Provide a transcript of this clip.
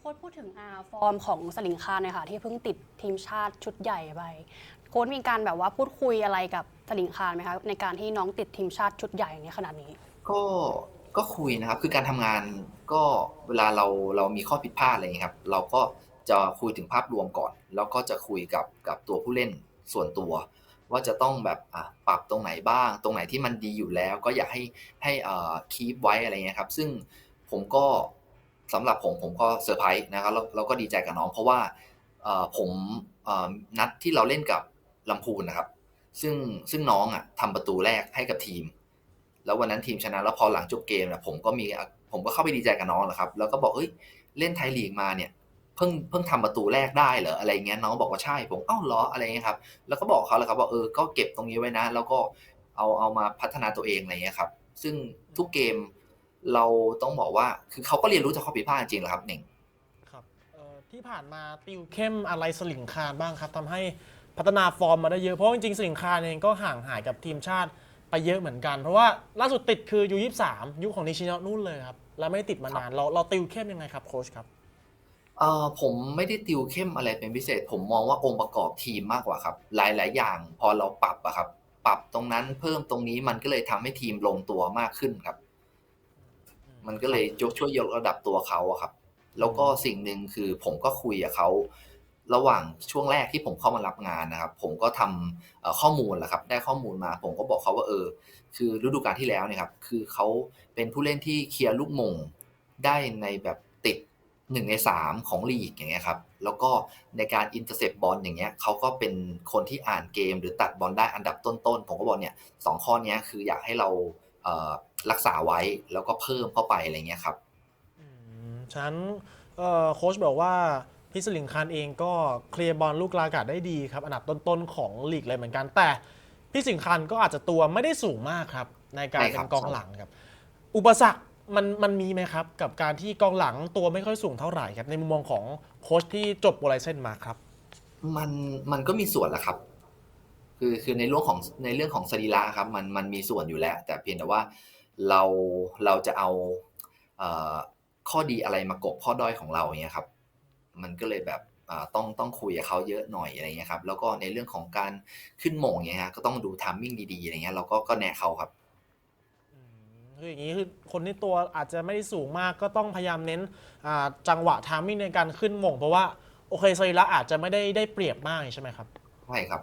โค้ชพูดถึงอาฟอร์มของสลิงคารน่ยค่ะที่เพิ่งติดทีมชาติชุดใหญ่ไปโค้ชมีการแบบว่าพูดคุยอะไรกับสลิงคารไหมคะในการที่น้องติดทีมชาติชุดใหญ่ในขนาดนี้ ก็ก็คุยนะครับคือการทำงานก็เวลาเราเรามีข้อผิดพลาดอะไรอย่างนี้ครับ เราก็จะคุยถึงภาพรวมก่อน แล้วก็จะคุยกับกับตัวผู้เล่นส่วนตัว ว่าจะต้องแบบปรับตรงไหนบ้าง ตรงไหนที่มันดีอยู่แล้ว ก็อยากให้ให้เอ่อคีปไว้อะไรเงี้ยครับ ซึ่งผมก็ สำหรับผมผมก็เซอร์ไพรส์นะครับแล้วเราก็ดีใจกับน้องเพราะว่าผมนัดที่เราเล่นกับลำพูนนะครับ ซึ่งซึ่งน้องอะทำประตูแรกให้กับทีม แล้ววันนั้นทีมชนะแล้วพอหลังจบเกมเนี่ยผมก็มีผมก็เข้าไปดีใจกับน้องแหละครับ แล้วก็บอกเอ้ยเล่นไทยลีกมาเนี่ยเพิ่งเพิ่งทำประตูแรกได้เหรออะไรเงี้ยน้องบอกว่าใช่ผมเอ้าเหรออะไรเงี้ยครับแล้วก็บอกเขาแหละครับว่าเออก็เก็บตรงนี้ไว้นะ แล้วก็เอาเอามาพัฒนาตัวเองอะไรเงี้ยครับ ซึ่งทุกเกม เราต้องบอกว่าคือเขาก็เรียนรู้จากข้อผิดพลาดจริงๆแหละครับหนึ่งครับเอ่อที่ผ่านมาติวเข้มอะไรสลิงคารบ้างครับทำให้พัฒนาฟอร์มมาได้เยอะเพราะจริงๆสลิงคารเองก็ห่างหายกับทีมชาติไปเยอะเหมือนกัน เพราะว่าล่าสุดติดคือยูยี่สามยุคของนิชิโนะนู่นเลยครับ แล้วไม่ได้ติดมานานเราเราติวเข้มยังไงครับโค้ชครับเอ่อผมไม่ได้ติวเข้มอะไรเป็นพิเศษ ผมมองว่าองค์ประกอบทีมมากกว่าครับ หลาย ๆ อย่างพอเราปรับอะครับ ปรับตรงนั้นเพิ่มตรงนี้มันก็เลยทำให้ทีมลงตัวมากขึ้นครับ มันก็เลยยกช่วยยกระดับตัวเขาอะครับ แล้วก็สิ่งหนึ่งคือผมก็คุยกับเขาระหว่างช่วงแรกที่ผมเข้ามารับงานนะครับ ผมก็ทำเอ่อข้อมูลแหละครับ ได้ข้อมูลมา ผมก็บอกเขาว่าเออ คือฤดูกาลที่แล้วเนี่ยครับ คือเขาเป็นผู้เล่นที่เคลียร์ลูกมงได้ในแบบติดหนึ่งในสามของลีกอย่างเงี้ยครับ แล้วก็ในการอินเตอร์เซปบอลอย่างเงี้ยเขาก็เป็นคนที่อ่านเกมหรือตัดบอลได้อันดับต้นๆ ผมก็บอกเนี่ยสองข้อเนี้ยคืออยากให้เราเอ่อ รักษาไว้แล้วก็เพิ่มเข้าไปอะไรเงี้ยครับอืมฉะนั้นเอ่อโค้ชบอกว่าพี่สลิงคารเองก็เคลียร์บอลลูกลากาศได้ดีครับ อันดับต้นๆของลีกเลยเหมือนกัน แต่พี่สลิงคารก็อาจจะตัวไม่ได้สูงมากครับ ในการใช่เป็ครันบกองหลังครับ อุปสรรคมันมันมีไหมครับ กับการที่กองหลังตัวไม่ค่อยสูงเท่าไหร่ครับ ในมุมมองของโค้ชที่จบโบไลเซนมาครับ มันมันก็มีส่วนแหละครับ คือคือในเรื่องของในเรื่องของสรีระครับมันมันมีส่วนอยู่แล้ว แต่เพียงแต่ว่าเราเราจะเอาเอ่อข้อดีอะไรมากบข้อด้อยของเราอย่างเงี้ยครับ มันก็เลยแบบอ่าต้องต้องคุยกับเขาเยอะหน่อยอะไรเงี้ยครับแล้วก็ในเรื่องของการขึ้นโมงเงี้ยฮะก็ต้องดูทัมมิ่งดีๆอะไรเงี้ยเราก็ก็แนะเขาครับอืมคืออย่างนี้คือคนที่ตัวอาจจะไม่ได้สูงมากก็ต้องพยายามเน้นอ่าจังหวะทามมิ่งในการขึ้นหม่งเพราะว่าโอเคสรีระอาจจะไม่ได้ได้เปรียบมากใช่ไหมครับใช่ครับ